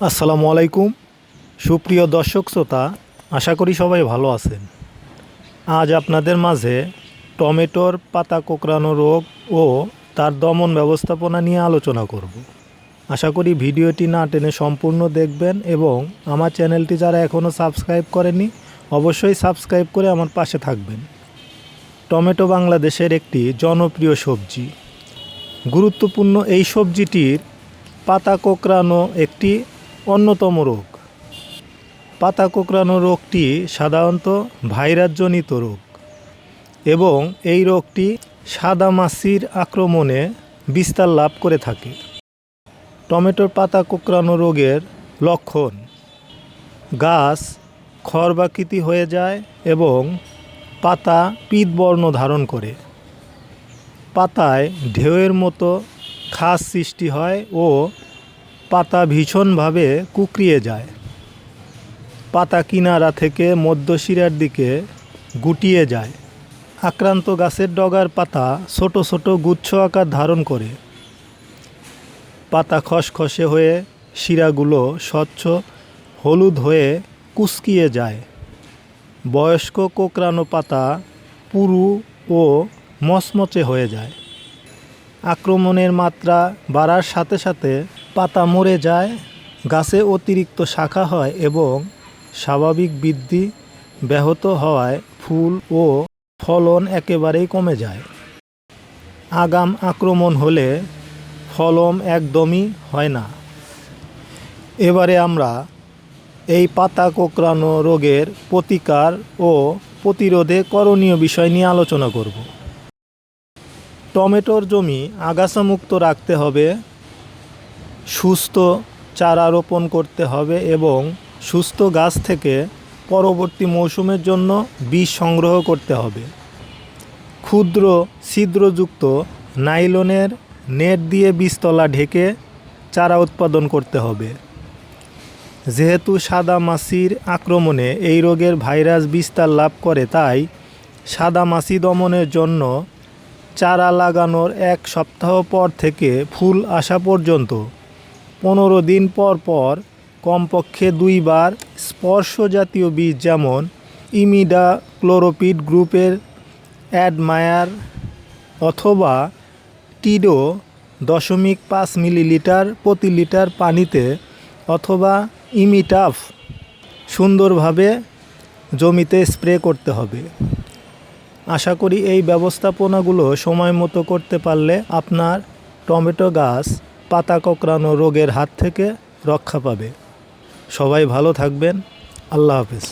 আসসালামু আলাইকুম। সুপ্রিয় দর্শক শ্রোতা, আশা করি সবাই ভালো আছেন। আজ আপনাদের মাঝে টমেটোর পাতা কোঁকড়ানো রোগ ও তার দমন ব্যবস্থাপনা নিয়ে আলোচনা করব। আশা করি ভিডিওটি না টেনে সম্পূর্ণ দেখবেন এবং আমার চ্যানেলটি যারা এখনও সাবস্ক্রাইব করেনি অবশ্যই সাবস্ক্রাইব করে আমার পাশে থাকবেন। টমেটো বাংলাদেশের একটি জনপ্রিয় সবজি। গুরুত্বপূর্ণ এই সবজিটির পাতা কোঁকড়ানো একটি অন্যতম রোগ। পাতা কোঁকড়ানো রোগটি সাধারণত ভাইরাসজনিত রোগ এবং এই রোগটি সাদা মাছির আক্রমণে বিস্তার লাভ করে থাকে। টমেটোর পাতা কোঁকড়ানো রোগের লক্ষণ গাছ খড়বাকৃতি হয়ে যায় এবং পাতা পিতবর্ণ ধারণ করে। পাতায় ঢেউয়ের মতো খাস সৃষ্টি হয় ও পাতা ভীষণভাবে কুকড়িয়ে যায়। পাতা কিনারা থেকে মধ্যশিরার দিকে গুটিয়ে যায়। আক্রান্ত গাছের ডগার পাতা ছোট ছোট গুচ্ছ আকার ধারণ করে। পাতা খসখসে হয়ে শিরাগুলো স্বচ্ছ হলুদ হয়ে কুচকিয়ে যায়। বয়স্ক কোকড়ানো পাতা পুরু ও মচমচে হয়ে যায়। আক্রমণের মাত্রা বাড়ার সাথে সাথে পাতা মরে যায়, গাছে অতিরিক্ত শাখা হয় এবং স্বাভাবিক বৃদ্ধি ব্যাহত হওয়ায় ফুল ও ফলন একেবারেই কমে যায়। আগাম আক্রমণ হলে ফলন একদমই হয় না। এবারে আমরা এই পাতা কোঁকড়ানো রোগের প্রতিকার ও প্রতিরোধে করণীয় বিষয় নিয়ে আলোচনা করব। টমেটোর জমি আগাছামুক্ত রাখতে হবে সুস্থ চারা রোপণ করতে হবে এবং সুস্থ গাছ থেকে পরবর্তী মৌসুমের জন্য বীজ সংগ্রহ করতে হবে। ক্ষুদ্র ছিদ্রযুক্ত নাইলনের নেট দিয়ে বীজতলা ঢেকে চারা উৎপাদন করতে হবে। যেহেতু সাদা মাছির আক্রমণে এই রোগের ভাইরাস বিস্তার লাভ করে, তাই সাদা মাছি দমনের জন্য চারা লাগানোর এক সপ্তাহ পর থেকে ফুল আসা পর্যন্ত পনেরো দিন পর পর কমপক্ষে দুইবার স্পর্শ জাতীয় বীজ যেমন ইমিডা ক্লোরোপিড গ্রুপের অ্যাডমায়ার অথবা টিডো দশমিক পাঁচ মিলিলিটার প্রতি লিটার পানিতে অথবা ইমিটাফ সুন্দরভাবে জমিতে স্প্রে করতে হবে। আশা করি এই ব্যবস্থাপনাগুলো সময় মতো করতে পারলে আপনার টমেটো গাছ পাতা কোঁকড়ানো রোগের হাত থেকে রক্ষা পাবে। সবাই ভালো থাকবেন। আল্লাহ হাফেজ।